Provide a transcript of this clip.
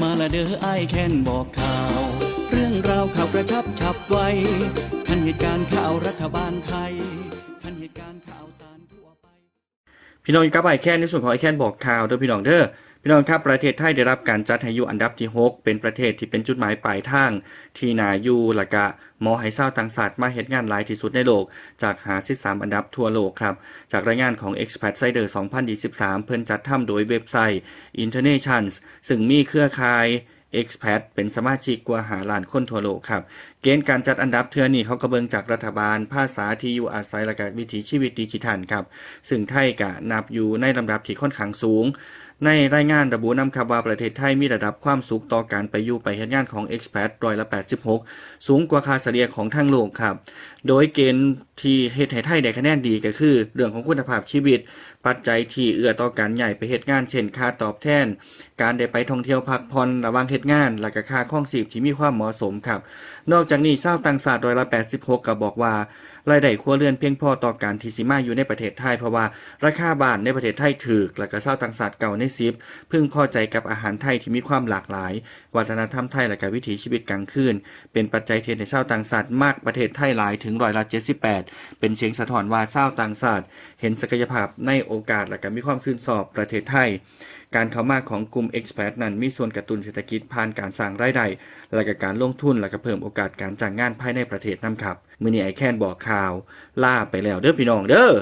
มาละเด้อไอายแค้นบอกข่าว เรื่องราวข่าวกระชับฉับไวทันเหตุการณ์ข่าวรัฐบาลไทยทันเหตุการณ์ข่าวสารทั่วไป พี่น้องกับไอแคนในส่วนของไอแคนบอกข่าวเด้อพี่น้องเด้อ พี่น้องครับประเทศไทยได้รับการจัดให้อยู่อันดับที่ 6 เป็นประเทศที่เป็นจุดหมายปลายทาง ที่นาอยู่และกะมอให้เศร้าต่างศาสตร์มาเห็นงานหลายที่สุดในโลก จากหา13อันดับทั่วโลกครับ จากรายงานของ Expat Sider 2023 เพิ่นจัดทำโดยเว็บไซต์ Internations ซึ่งมีเครือข่าย Expat เป็นสมาชิกกว่าหาล้านคนทั่วโลกครับ เกณฑ์การจัดอันดับเทือนี่เขาก็เบิงจากรัฐบาล ภาษาที่อยู่อาศัยและกวิถีชีวิตดิจิทัลครับ ซึ่งไทยกะนับอยู่ในลำดับที่ค่อนข้างสูง ในรายงานระบุนำครับว่าประเทศไทยมีระดับความสุขต่อการไปอยู่ไปเฮ็ดงานของ expat ร้อยละ 86 สูงกว่าค่าเฉลี่ยของทั้งโลกครับ โดยเกณฑ์ที่เฮ็ดให้ไทยได้คะแนนดีก็คือ เรื่องของคุณภาพชีวิต ปัจจัยที่เอื้อต่อการใหญ่ไปเฮ็ดงานเช่นค่าตอบแทน การได้ไปท่องเที่ยวพักผ่อนระหว่างเฮ็ดงาน และก็ค่าครองชีพที่มีความเหมาะสมครับ นอกจากนี้ชาวต่างชาติร้อยละ 86 ก็บอกว่ารายได้ครัวเรือนเพียงพอต่อการที่สิมาอยู่ในประเทศไทยเพราะว่าราคาบ้านในประเทศไทยถูก และก็ชาวต่างชาติเก่าในซิปพึงพอใจกับอาหารไทยที่มีความหลากหลาย วัฒนธรรมไทยและก็วิถีชีวิตกลางคืน เป็นปัจจัยเทนในชาวต่างชาติมากประเทศไทยหลายถึงร้อยละ 78 เป็นเสียงสะท้อนว่าชาวต่างชาติเห็นศักยภาพในโอกาสและก็มีความชื่นชอบประเทศไทย การเข้ามาของกลุ่ม expat นั้นมีส่วนกระตุ้นเศรษฐกิจผ่านการสร้างรายได้และก็การลงทุนและก็เพิ่มโอกาสการจ้างงานภายในประเทศนํครับ มื้อนี้ไอแคนบอกข่าวล่าไปแล้วเด้อพี่น้องเด้อ